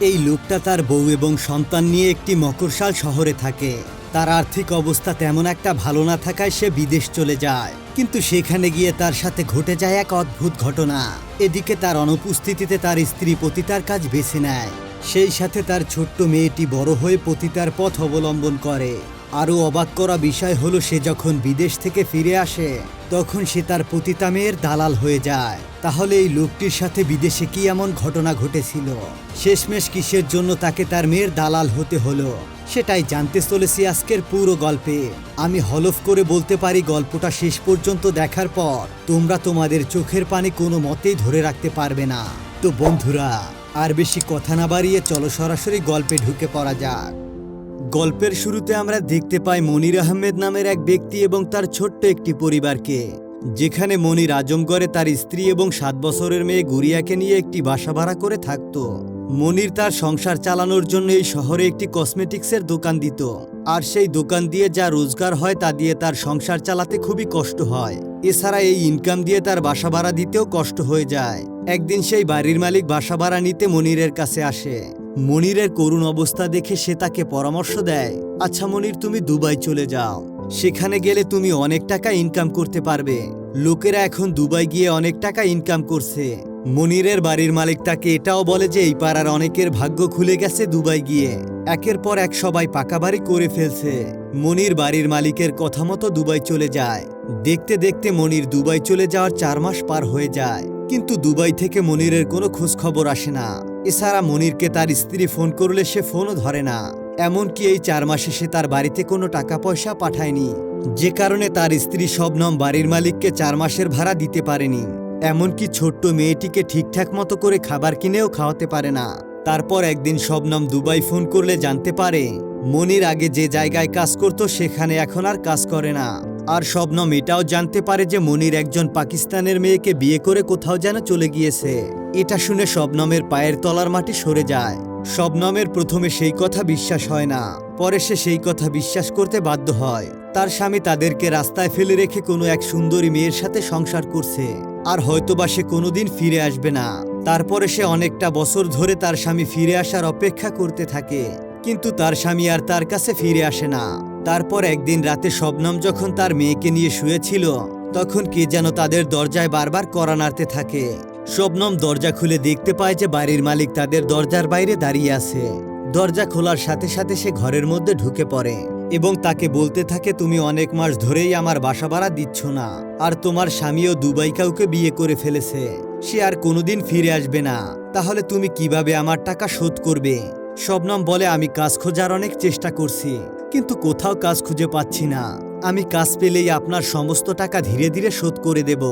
এই লোকটা তার বউ এবং সন্তান নিয়ে একটি মকরশাল শহরে থাকে। তার আর্থিক অবস্থা তেমন একটা ভালো না থাকায় সে বিদেশ চলে যায়। কিন্তু সেখানে গিয়ে তার সাথে ঘটে যায় এক অদ্ভুত ঘটনা। এদিকে তার অনুপস্থিতিতে তার স্ত্রী পতিতার কাজ বেছে নেয়। সেই সাথে তার ছোট্ট মেয়েটি বড় হয়ে পতিতার পথ অবলম্বন করে। আরও অবাক করা বিষয় হলো, সে যখন বিদেশ থেকে ফিরে আসে, তখন সে তার পতিতা মেয়ের দালাল হয়ে যায়। তাহলে এই লোকটির সাথে বিদেশে কি এমন ঘটনা ঘটেছিল? শেষমেশ কিসের জন্য তাকে তার মেয়ের দালাল হতে হলো? সেটাই জানতে চলেছি আজকের পুরো গল্পে। আমি হলফ করে বলতে পারি গল্পটা শেষ পর্যন্ত দেখার পর তোমরা তোমাদের চোখের পানি কোনো মতেই ধরে রাখতে পারবে না। তো বন্ধুরা, আর বেশি কথা না বাড়িয়ে চলো সরাসরি গল্পে ঢুকে পড়া যাক। গল্পের শুরুতে আমরা দেখতে পাই মনির আহমেদ নামের এক ব্যক্তি এবং তার ছোট্ট একটি পরিবারকে। যেখানে মনির আজমগড়ে তার স্ত্রী এবং সাত বছরের মেয়ে গুড়িয়াকে নিয়ে একটি বাসা ভাড়া করে থাকত। মনির তার সংসার চালানোর জন্য এই শহরে একটি কসমেটিক্সের দোকান দিত। আর সেই দোকান দিয়ে যা রোজগার হয় তা দিয়ে তার সংসার চালাতে খুবই কষ্ট হয়। এছাড়া এই ইনকাম দিয়ে তার বাসা ভাড়া দিতেও কষ্ট হয়ে যায়। একদিন সেই বাড়ির মালিক বাসা ভাড়া নিতে মনিরের কাছে আসে। মনিরের করুণ অবস্থা দেখে সে তাকে পরামর্শ দেয় আচ্ছা মনির, তুমি দুবাই চলে যাও। সেখানে গেলে তুমি অনেক টাকা ইনকাম করতে পারবে। লোকেরা এখন দুবাই গিয়ে অনেক টাকা ইনকাম করছে। মনিরের বাড়ির মালিক তাকে এটাও বলে যে এই পাড়ার অনেকের ভাগ্য খুলে গেছে দুবাই গিয়ে। একের পর এক সবাই পাকা বাড়ি করে ফেলছে। মনির বাড়ির মালিকের কথা মতো দুবাই চলে যায়। দেখতে দেখতে মনির দুবাই চলে যাওয়ার চার মাস পার হয়ে যায়। কিন্তু দুবাই থেকে মনিরের কোনো খোঁজ খবর আসে না। এছাড়া মনিরকে তার স্ত্রী ফোন করলে সে ফোনও ধরে না। এমনকি এই চার মাসে সে তার বাড়িতে কোনো টাকা পয়সা পাঠায়নি। যে কারণে তার স্ত্রী শবনম বাড়ির মালিককে চার মাসের ভাড়া দিতে পারেনি। এমনকি ছোট্ট মেয়েটিকে ঠিকঠাক মতো করে খাবার কিনেও খাওয়াতে পারে না। তারপর একদিন শবনম দুবাই ফোন করলে জানতে পারে, মনির আগে যে জায়গায় কাজ করত সেখানে এখন আর কাজ করে না। আর শবনম এটাও জানতে পারে যে মনির একজন পাকিস্তানের মেয়েকে বিয়ে করে কোথাও যেন চলে গিয়েছে। এটা শুনে শবনমের পায়ের তলার মাটি সরে যায়। শবনমের প্রথমে সেই কথা বিশ্বাস হয় না, পরে সে সেই কথা বিশ্বাস করতে বাধ্য হয়। তার স্বামী তাদেরকে রাস্তায় ফেলে রেখে কোনো এক সুন্দরী মেয়ের সাথে সংসার করছে, আর হয়তোবা সে কোনোদিন ফিরে আসবে না। তারপরে সে অনেকটা বছর ধরে তার স্বামী ফিরে আসার অপেক্ষা করতে থাকে, কিন্তু তার স্বামী আর তার কাছে ফিরে আসে না। তারপর একদিন রাতে শবনম যখন তার মেয়েকে নিয়ে শুয়েছিল, তখন কে যেন তাদের দরজায় বারবার করা নাড়তে থাকে। শবনম দরজা খুলে দেখতে পায় যে বাড়ির মালিক তাদের দরজার বাইরে দাঁড়িয়ে আছে। দরজা খোলার সাথে সাথে সে ঘরের মধ্যে ঢুকে পড়ে এবং তাকে বলতে থাকে, তুমি অনেক মাস ধরেই আমার বাসা ভাড়া দিচ্ছ না আর তোমার স্বামীও দুবাই কাউকে বিয়ে করে ফেলেছে। সে আর কোনোদিন ফিরে আসবে না। তাহলে তুমি কীভাবে আমার টাকা শোধ করবে? শবনম বলে, আমি কাজ খোঁজার অনেক চেষ্টা করছি, কিন্তু কোথাও কাজ খুঁজে পাচ্ছি না। আমি কাজ পেলেই আপনার সমস্ত টাকা ধীরে ধীরে শোধ করে দেব।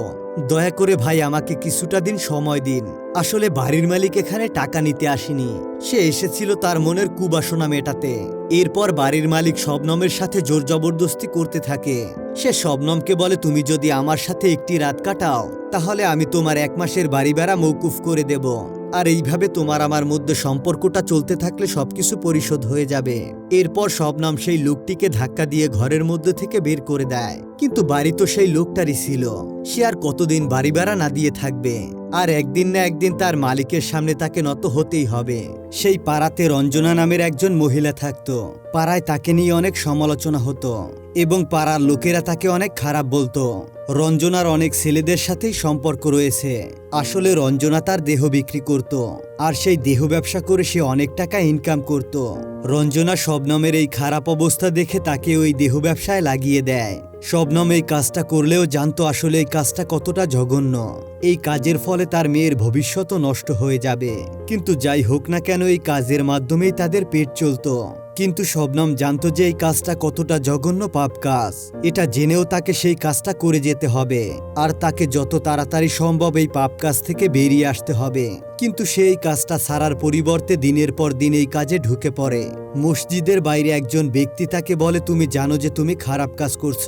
দয়া করে ভাই, আমাকে কিছুটা দিন সময় দিন। আসলে বাড়ির মালিক এখানে টাকা নিতে আসেনি। সে এসেছিল তার মনের কুবাসনা মেটাতে। এরপর বাড়ির মালিক শবনমের সাথে জোর জবরদস্তি করতে থাকে। সে শবনমকে বলে, তুমি যদি আমার সাথে একটি রাত কাটাও, তাহলে আমি তোমার এক মাসের বাড়ি বেড়া মৌকুফ করে দেব। আর এইভাবে তোমার আমার মধ্যে সম্পর্কটা চলতে থাকলে সবকিছু পরিশোধ হয়ে যাবে। এরপর শবনম সেই লোকটিকে ধাক্কা দিয়ে ঘরের মধ্যে থেকে বের করে দেয়। কিন্তু বাড়ি তো সেই লোকটারই ছিল। সে আর কতদিন বাড়ি বেড়া না দিয়ে থাকবে। আর একদিন না একদিন তার মালিকের সামনে তাকে নত হতেই হবে। সেই পাড়াতে রঞ্জনা নামের একজন মহিলা থাকতো। পাড়ায় তাকে নিয়ে অনেক সমালোচনা হতো এবং পাড়ার লোকেরা তাকে অনেক খারাপ বলতো। রঞ্জনার অনেক ছেলেদের সাথেই সম্পর্ক রয়েছে। আসলে রঞ্জনা তার দেহ বিক্রি করত, আর সেই দেহ ব্যবসা করে সে অনেক টাকা ইনকাম করত। রঞ্জনা শবনমের এই খারাপ অবস্থা দেখে তাকে ওই দেহ ব্যবসায় লাগিয়ে দেয়। শবনম এই কাজটা করলেও জানতো আসলে এই কাজটা কতটা জঘন্য। এই কাজের ফলে তার মেয়ের ভবিষ্যতও নষ্ট হয়ে যাবে। কিন্তু যাই হোক না কেন এই কাজের মাধ্যমেই তাদের পেট চলতো। কিন্তু শবনম জানতো যে এই কাজটা কতটা জঘন্য পাপ কাজ। এটা জেনেও তাকে সেই কাজটা করে যেতে হবে। আর তাকে যত তাড়াতাড়ি সম্ভব এই পাপ কাজ থেকে বেরিয়ে আসতে হবে। কিন্তু সেই কাজটা ছাড়ার পরিবর্তে দিনের পর দিন এই কাজে ঢুকে পড়ে। মসজিদের বাইরে একজন ব্যক্তি তাকে বলে, তুমি জানো যে তুমি খারাপ কাজ করছ।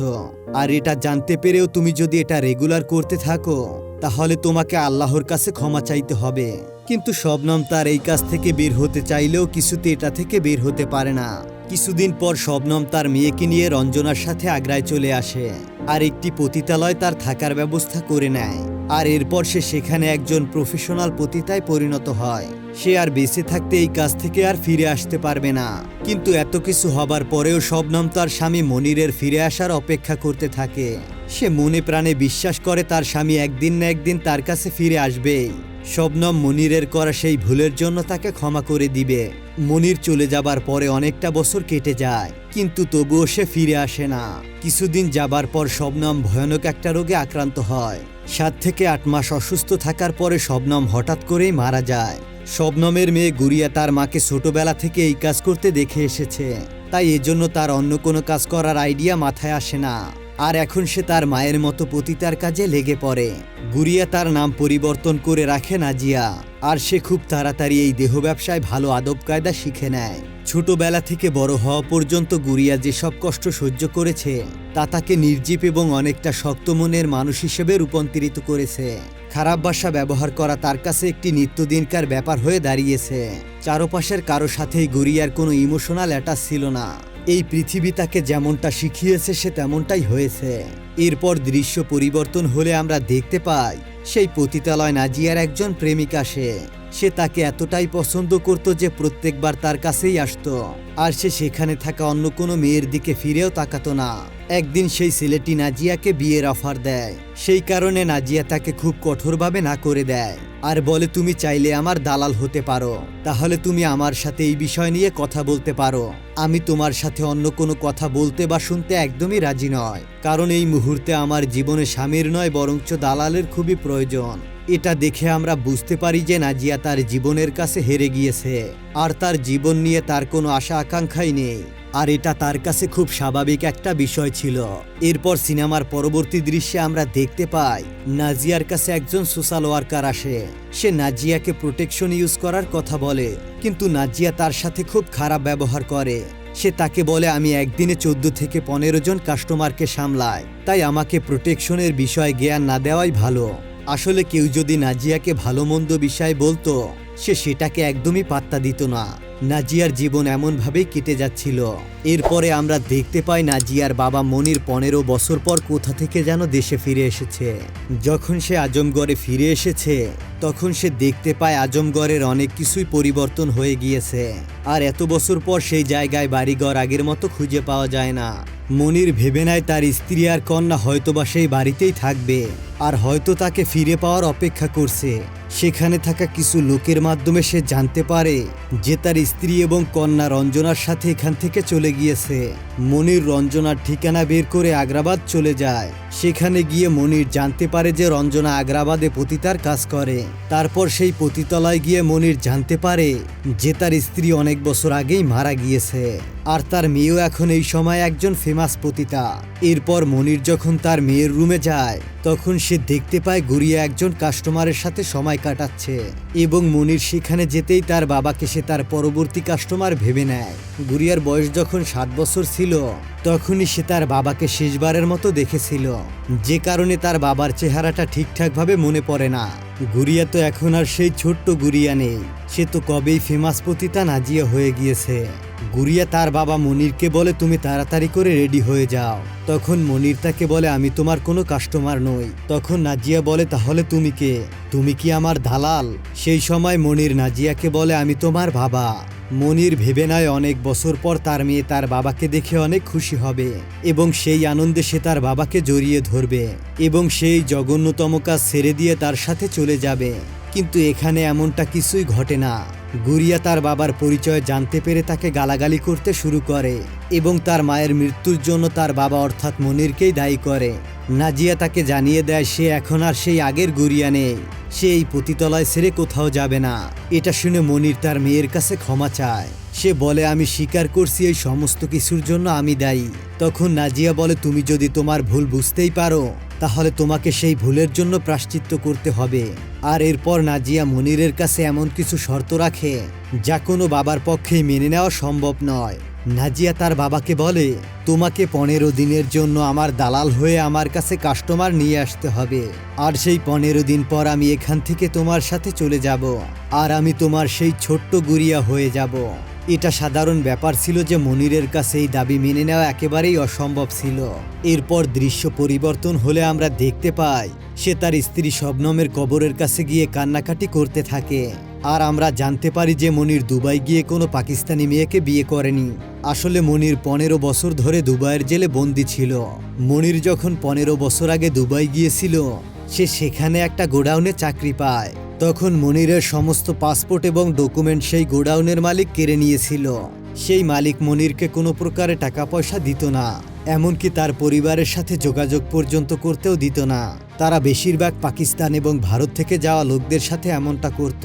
আর এটা জানতে পেরেও তুমি যদি এটা রেগুলার করতে থাকো, তাহলে তোমাকে আল্লাহর কাছে ক্ষমা চাইতে হবে। কিন্তু শবনম তার এই কাজ থেকে বের হতে চাইলেও কিছুতে এটা থেকে বের হতে পারে না। কিছুদিন পর শবনম তার মেয়েকে নিয়ে রঞ্জনার সাথে আগ্রায় চলে আসে। আর একটি পতিতালয় তার থাকার ব্যবস্থা করে নেয়। আর এরপর সে সেখানে একজন প্রফেশনাল পতিতায় পরিণত হয়। সে আর বেঁচে থাকতে এই কাজ থেকে আর ফিরে আসতে পারবে না। কিন্তু এত কিছু হবার পরেও শবনম তার স্বামী মনিরের ফিরে আসার অপেক্ষা করতে থাকে। সে মনে প্রাণে বিশ্বাস করে তার স্বামী একদিন না একদিন তার কাছে ফিরে আসবেই। শবনম মনিরের করা সেই ভুলের জন্য তাকে ক্ষমা করে দিবে। মনির চলে যাবার পরে অনেকটা বছর কেটে যায়, কিন্তু তবুও সে ফিরে আসে না। কিছুদিন যাবার পর শবনম ভয়ানক একটা রোগে আক্রান্ত হয়। সাত থেকে আট মাস অসুস্থ থাকার পরে শবনম হঠাৎ করেই মারা যায়। শবনমের মেয়ে গুরিয়া তার মাকে ছোটবেলা থেকে এই কাজ করতে দেখে এসেছে। তাই এজন্য তার অন্য কোনো কাজ করার আইডিয়া মাথায় আসে না। আর এখন সে তার মায়ের মতো পতিতার কাজে লেগে পড়ে। গুড়িয়া তার নাম পরিবর্তন করে রাখে নাজিয়া। আর সে খুব তাড়াতাড়ি এই দেহ ব্যবসায় ভালো আদব কায়দা শিখে নেয়। ছোটবেলা থেকে বড় হওয়া পর্যন্ত গুড়িয়া যেসব কষ্ট সহ্য করেছে, তা তাকে নির্জীব এবং অনেকটা শক্ত মনের মানুষ হিসেবে রূপান্তরিত করেছে। খারাপ ভাষা ব্যবহার করা তার কাছে একটি নিত্যদিনকার ব্যাপার হয়ে দাঁড়িয়েছে। চারপাশের কারও সাথেই গুড়িয়ার কোনো ইমোশনাল অ্যাটাচ ছিল না। এই পৃথিবী তাকে যেমনটা শিখিয়েছে সে তেমনটাই হয়েছে। এরপর দৃশ্য পরিবর্তন হলে আমরা দেখতে পাই, সেই পতিতালয় নাজিয়ার একজন প্রেমিক আসে সে তাকে এতটাই পছন্দ করত যে প্রত্যেকবার তার কাছেই আসতো, আর সে সেখানে থাকা অন্য কোনো মেয়ের দিকে ফিরেও তাকাতো না। একদিন সেই ছেলেটি নাজিয়াকে বিয়ের অফার দেয়। সেই কারণে নাজিয়া তাকে খুব কঠোরভাবে না করে দেয়। আর বলে, তুমি চাইলে আমার দালাল হতে পারো। তাহলে তুমি আমার সাথে এই বিষয় নিয়ে কথা বলতে পারো। আমি তোমার সাথে অন্য কোনো কথা বলতে বা শুনতে একদমই রাজি নয়। কারণ এই মুহূর্তে আমার জীবনে স্বামীর নয়, বরঞ্চ দালালের খুবই প্রয়োজন। এটা দেখে আমরা বুঝতে পারি যে নাজিয়া তার জীবনের কাছে হেরে গিয়েছে। আর তার জীবন নিয়ে তার কোনো আশা আকাঙ্ক্ষাই নেই। আর এটা তার কাছে খুব স্বাভাবিক একটা বিষয় ছিল। এরপর সিনেমার পরবর্তী দৃশ্যে আমরা দেখতে পাই, নাজিয়ার কাছে একজন সোশ্যাল ওয়ার্কার আসে। সে নাজিয়াকে প্রোটেকশন ইউজ করার কথা বলে, কিন্তু নাজিয়া তার সাথে খুব খারাপ ব্যবহার করে। সে তাকে বলে, আমি একদিনে চোদ্দ থেকে পনেরো জন কাস্টমারকে সামলাই, তাই আমাকে প্রোটেকশনের বিষয়ে জ্ঞান না দেওয়াই ভালো। আসলে কেউ যদি নাজিয়াকে ভালো মন্দ বিষয় বলতো, সে সেটাকে একদমই পাত্তা দিত না। নাজিয়ার জীবন এমনভাবেই কেটে যাচ্ছিল। এরপরে আমরা দেখতে পাই নাজিয়ার বাবা মনির পনেরো বছর পর কোথা থেকে যেন দেশে ফিরে এসেছে। যখন সে আজমগড়ে ফিরে এসেছে, তখন সে দেখতে পায় আজমগড়ের অনেক কিছুই পরিবর্তন হয়ে গিয়েছে। আর এত বছর পর সেই জায়গায় বাড়িঘর আগের মতো খুঁজে পাওয়া যায় না। মনির ভেবে নেয় তার স্ত্রী আর কন্যা হয়তোবা সেই বাড়িতেই থাকবে, আর হয়তো তাকে ফিরে পাওয়ার অপেক্ষা করছে। সেখানে থাকা কিছু লোকের মাধ্যমে সে জানতে পারে যে তার স্ত্রী এবং কন্যা রঞ্জনার সাথে এখান থেকে চলে গিয়েছে। মনির রঞ্জনার ঠিকানা বের করে আগ্রাবাদ চলে যায়। সেখানে গিয়ে মনির জানতে পারে যে রঞ্জনা আগ্রাবাদে পতিতার কাজ করে। তারপর সেই পতিতলায় গিয়ে মনির জানতে পারে যে তার স্ত্রী অনেক বছর আগেই মারা গিয়েছে। আর তার মেয়েও এখন এই সময় একজন ফেমাস পতিতা। এরপর মনির যখন তার মেয়ের রুমে যায়, তখন সে দেখতে পায় গুড়িয়া একজন কাস্টমারের সাথে সময় কাটাচ্ছে এবং মনির সেখানে যেতেই তার বাবাকে সে তার পরবর্তী কাস্টমার ভেবে নেয়। গুড়িয়ার বয়স যখন সাত বছর ছিল, তখনই সে তার বাবাকে শেষবারের মতো দেখেছিল। যে কারণে তার বাবার চেহারাটা ঠিকঠাকভাবে মনে পড়ে না। গুড়িয়া তো এখন আর সেই ছোট্ট গুড়িয়া নেই। সে তো কবেই ফেমাস পতিতা নাজিয়া হয়ে গিয়েছে। গুড়িয়া তার বাবা মনিরকে বলে, তুমি তাড়াতাড়ি করে রেডি হয়ে যাও। তখন মনির তাকে বলে, আমি তোমার কোনো কাস্টমার নই। তখন নাজিয়া বলে, তাহলে তুমি কে? তুমি কি আমার দালাল? সেই সময় মনির নাজিয়াকে বলে, আমি তোমার বাবা। মনির ভেবে নেয়, অনেক বছর পর তার মেয়ে তার বাবাকে দেখে অনেক খুশি হবে এবং সেই আনন্দে সে তার বাবাকে জড়িয়ে ধরবে এবং সেই জঘন্যতম কাজ ছেড়ে দিয়ে তার সাথে চলে যাবে। কিন্তু এখানে এমনটা কিছুই ঘটে না। গুড়িয়া তার বাবার পরিচয় জানতে পেরে তাকে গালাগালি করতে শুরু করে এবং তার মায়ের মৃত্যুর জন্য তার বাবা অর্থাৎ মনিরকেই দায়ী করে। নাজিয়া তাকে জানিয়ে দেয়, সে এখন আর সেই আগের গুড়িয়া নেই। সে এই পতিতলায় ছেড়ে কোথাও যাবে না। এটা শুনে মনির তার মেয়ের কাছে ক্ষমা চায়। সে বলে, আমি স্বীকার করছি এই সমস্ত কিছুর জন্য আমি দায়ী। তখন নাজিয়া বলে, তুমি যদি তোমার ভুল বুঝতেই পারো তাহলে তোমাকে সেই ভুলের জন্য প্রাশ্চিত্য করতে হবে। আর এরপর নাজিয়া মনিরের কাছে এমন কিছু শর্ত রাখে, যা কোনো বাবার পক্ষেই মেনে নেওয়া সম্ভব নয়। নাজিয়া তার বাবাকে বলে, তোমাকে পনেরো দিনের জন্য আমার দালাল হয়ে আমার কাছে কাস্টমার নিয়ে আসতে হবে। আর সেই পনেরো দিন পর আমি এখান থেকে তোমার সাথে চলে যাব। আর আমি তোমার সেই ছোট্ট গুড়িয়া হয়ে যাব। এটা সাধারণ ব্যাপার ছিল যে মনিরের কাছে এই দাবি মেনে নেওয়া একেবারেই অসম্ভব ছিল। এরপর দৃশ্য পরিবর্তন হলে আমরা দেখতে পাই, সে তার স্ত্রী শবনমের কবরের কাছে গিয়ে কান্নাকাটি করতে থাকে। আর আমরা জানতে পারি যে মনির দুবাই গিয়ে কোনো পাকিস্তানি মেয়েকে বিয়ে করেনি। আসলে মনির পনেরো বছর ধরে দুবাইয়ের জেলে বন্দি ছিল। মনির যখন পনেরো বছর আগে দুবাই গিয়েছিল, সে সেখানে একটা গোডাউনে চাকরি পায়। তখন মনিরের সমস্ত পাসপোর্ট এবং ডকুমেন্ট সেই গোডাউনের মালিক কেড়ে নিয়েছিল। সেই মালিক মনিরকে কোনো প্রকারে টাকা পয়সা দিত না, এমনকি তার পরিবারের সাথে যোগাযোগ পর্যন্ত করতেও দিত না। তারা বেশিরভাগ পাকিস্তান এবং ভারত থেকে যাওয়া লোকদের সাথে এমনটা করত।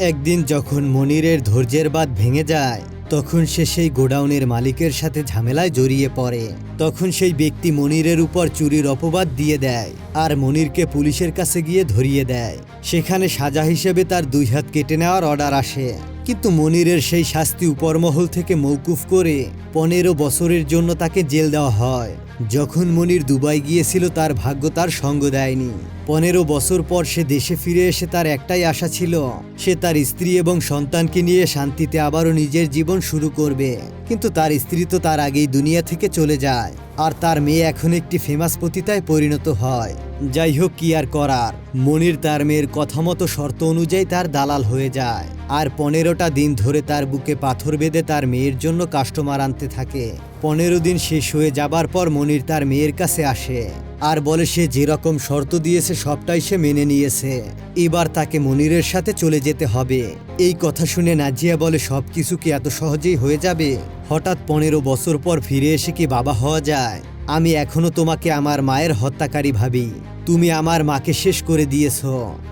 একদিন যখন মনিরের ধৈর্যের বাদ ভেঙে যায় তখন সে সেই গোডাউনের মালিকের সাথে ঝামেলায় জড়িয়ে পড়ে। তখন সেই ব্যক্তি মনিরের উপর চুরির অপবাদ দিয়ে দেয় আর মনিরকে পুলিশের কাছে গিয়ে ধরিয়ে দেয়। সেখানে সাজা হিসেবে তার দুই হাত কেটে নেওয়ার অর্ডার আসে। কিন্তু মনিরের সেই শাস্তি উপরমহল থেকে মৌকুফ করে পনেরো বছরের জন্য তাকে জেল দেওয়া হয়। যখন মনির দুবাই গিয়েছিল, তার ভাগ্য তার সঙ্গ দেয়নি। পনেরো বছর পর সে দেশে ফিরে এসে তার একটাই আশা ছিল, সে তার স্ত্রী এবং সন্তানকে নিয়ে শান্তিতে আবারও নিজের জীবন শুরু করবে। কিন্তু তার স্ত্রী তো তার আগেই দুনিয়া থেকে চলে যায়, আর তার মেয়ে এখন একটি ফেমাস পতিতায় পরিণত হয়। যাই হোক, কি আর করার? মনির তার মেয়ের কথা মতো শর্ত অনুযায়ী তার দালাল হয়ে যায়, আর পনেরোটা দিন ধরে তার বুকে পাথর বেঁধে তার মেয়ের জন্য কাস্টমার আনতে থাকে। পনেরো দিন শেষ হয়ে যাবার পর মনির তার মেয়ের কাছে আসে আর বলে সে যেরকম শর্ত দিয়েছে সবটাই সে মেনে নিয়েছে। এবার তাকে মনিরের সাথে চলে যেতে হবে। এই কথা শুনে নাজিয়া বলে, সব কিছু কি এত সহজেই হয়ে যাবে? হঠাৎ পনেরো বছর পর ফিরে এসে কি বাবা হওয়া যায়? আমি এখনও তোমাকে আমার মায়ের হত্যাকারী ভাবি। তুমি আমার মাকে শেষ করে দিয়েছ।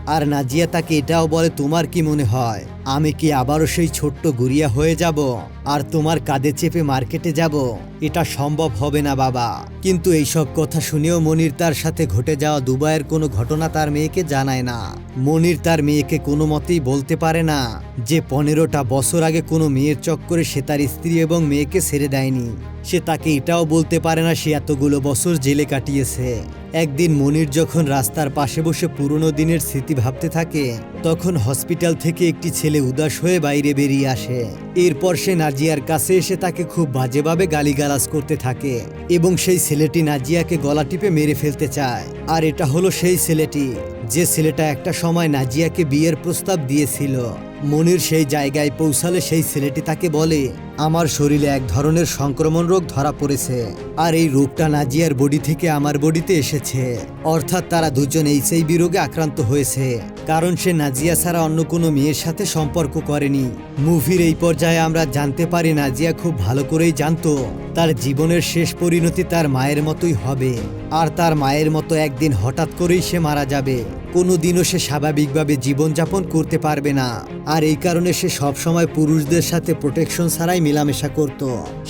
আর নাজিয়া তাকে এটাও বলে, তোমার কি মনে হয়? আমি কি আবারও সেই ছোট্ট গুড়িয়া হয়ে যাব? আর তোমার কাঁধে চেপে মার্কেটে যাব? এটা সম্ভব হবে না, বাবা। কিন্তু এইসব কথা শুনেও মনির তার সাথে ঘটে যাওয়া দুবাইয়ের কোনো ঘটনা তার মেয়েকে জানায় না। মনির তার মেয়েকে কোনো মতেই বলতে পারে না যে পনেরোটা বছর আগে কোনো মেয়ের চক্করে সে তার স্ত্রী এবং মেয়েকে ছেড়ে দেয়নি। সে তাকে এটাও বলতে পারে না সে এতগুলো বছর জেলে কাটিয়েছে। একদিন মনির যখন রাস্তার পাশে বসে পুরনো দিনের স্মৃতি ভাবতে থাকে, তখন হসপিটাল থেকে একটি ছেলে উদাস হয়ে বাইরে বেরিয়ে আসে। এরপর সে নাজিয়ার কাছে এসে তাকে খুব বাজেভাবে গালিগালাজ করতে থাকে এবং সেই ছেলেটি নাজিয়াকে গলা টিপে মেরে ফেলতে চায়। আর এটা হলো সেই ছেলেটি, যে ছেলেটা একটা সময় নাজিয়াকে বিয়ের প্রস্তাব দিয়েছিল। মনির সেই জায়গায় পৌঁছালে সেই ছেলেটি তাকে বলে আমার শরীরে এক ধরনের সংক্রমণ রোগ ধরা পড়েছে, আর এই রোগটা নাজিয়ার বডি থেকে আমার বডিতে এসেছে। অর্থাৎ তারা দুজন এইচআইভি রোগে আক্রান্ত হয়েছে, কারণ সে নাজিয়া ছাড়া অন্য কোনো মেয়ের সাথে সম্পর্ক করেনি। মুভির এই পর্যায়ে আমরা জানতে পারি নাজিয়া খুব ভালো করেই জানতো, তার জীবনের শেষ পরিণতি তার মায়ের মতোই হবে, আর তার মায়ের মতো একদিন হঠাৎ করেই সে মারা যাবে। কোনোদিনও সে স্বাভাবিকভাবে জীবনযাপন করতে পারবে না, আর এই কারণে সে সবসময় পুরুষদের সাথে প্রোটেকশন ছাড়াই মেলামেশা করত।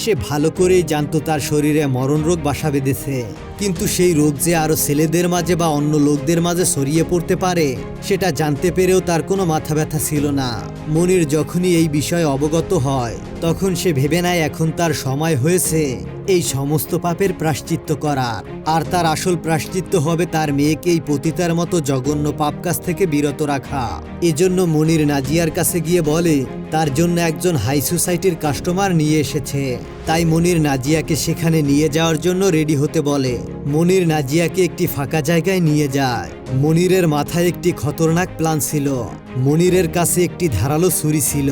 সে ভালো করেই জানতো তার শরীরে মরণ রোগ বাসা বেঁধেছে। কিন্তু সেই রোগ যে আরও ছেলেদের মাঝে বা অন্য লোকদের মাঝে ছড়িয়ে পড়তে পারে, সেটা জানতে পেরেও তার কোনো মাথা ব্যথা ছিল না। মনির যখনই এই বিষয়ে অবগত হয়, তখন সে ভেবে নেয় এখন তার সময় হয়েছে এই সমস্ত পাপের প্রাশ্চিত্য করার। আর তার আসল প্রাশ্চিত্য হবে তার মেয়েকে এই পতিতার মতো জঘন্য পাপ কাজ থেকে বিরত রাখা। এজন্য মনির নাজিয়ার কাছে গিয়ে বলে, তার জন্য একজন হাই সোসাইটির কাস্টমার নিয়ে এসেছে। তাই মনির নাজিয়াকে সেখানে নিয়ে যাওয়ার জন্য রেডি হতে বলে। মনির নাজিয়াকে একটি ফাঁকা জায়গায় নিয়ে যায়। মনিরের মাথায় একটি খতরনাক প্ল্যান ছিল। মনিরের কাছে একটি ধারালো ছুরি ছিল,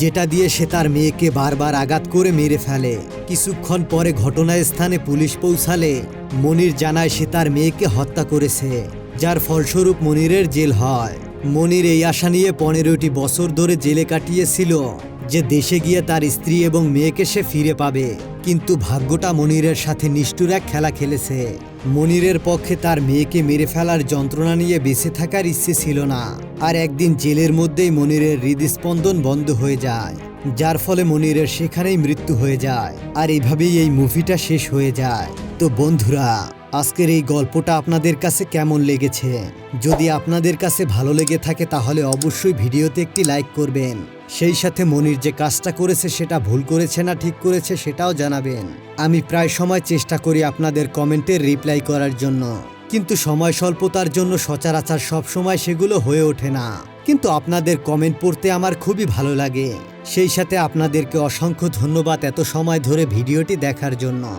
যেটা দিয়ে সে তার মেয়েকে বারবার আঘাত করে মেরে ফেলে। কিছুক্ষণ পরে ঘটনাস্থানে পুলিশ পৌঁছালে মনির জানায় সে তার মেয়েকে হত্যা করেছে, যার ফলস্বরূপ মনিরের জেল হয়। মনির এই আশা নিয়ে পনেরোটি বছর ধরে জেলে কাটিয়েছিল। যে দেশে গিয়ে তার স্ত্রী এবং মেয়েকে সে ফিরে পাবে। কিন্তু ভাগ্যটা মনিরের সাথে নিষ্ঠুর এক খেলা খেলেছে। মনিরের পক্ষে তার মেয়েকে মেরে ফেলার যন্ত্রণা নিয়ে বেঁচে থাকার ইচ্ছে ছিল না। আর একদিন জেলের মধ্যেই মনিরের হৃদস্পন্দন বন্ধ হয়ে যায়, যার ফলে মনিরের সেখানেই মৃত্যু হয়ে যায়। আর এইভাবেই এই মুভিটা শেষ হয়ে যায়। তো বন্ধুরা, আজকের এই গল্পটা আপনাদের কাছে কেমন লেগেছে? যদি আপনাদের কাছে ভালো লেগে থাকে তাহলে অবশ্যই ভিডিওতে একটি লাইক করবেন। সেই সাথে মনির যে কাজটা করেছে সেটা ভুল করেছে না ঠিক করেছে সেটাও জানাবেন। আমি প্রায় সময় চেষ্টা করি আপনাদের কমেন্টের রিপ্লাই করার জন্য। কিন্তু সময় স্বল্পতার জন্য সচরাচর সব সময় সেগুলো হয়ে ওঠে না। কিন্তু আপনাদের কমেন্ট পড়তে আমার খুবই ভালো লাগে। সেই সাথে আপনাদেরকে অসংখ্য ধন্যবাদ এত সময় ধরে ভিডিওটি দেখার জন্য।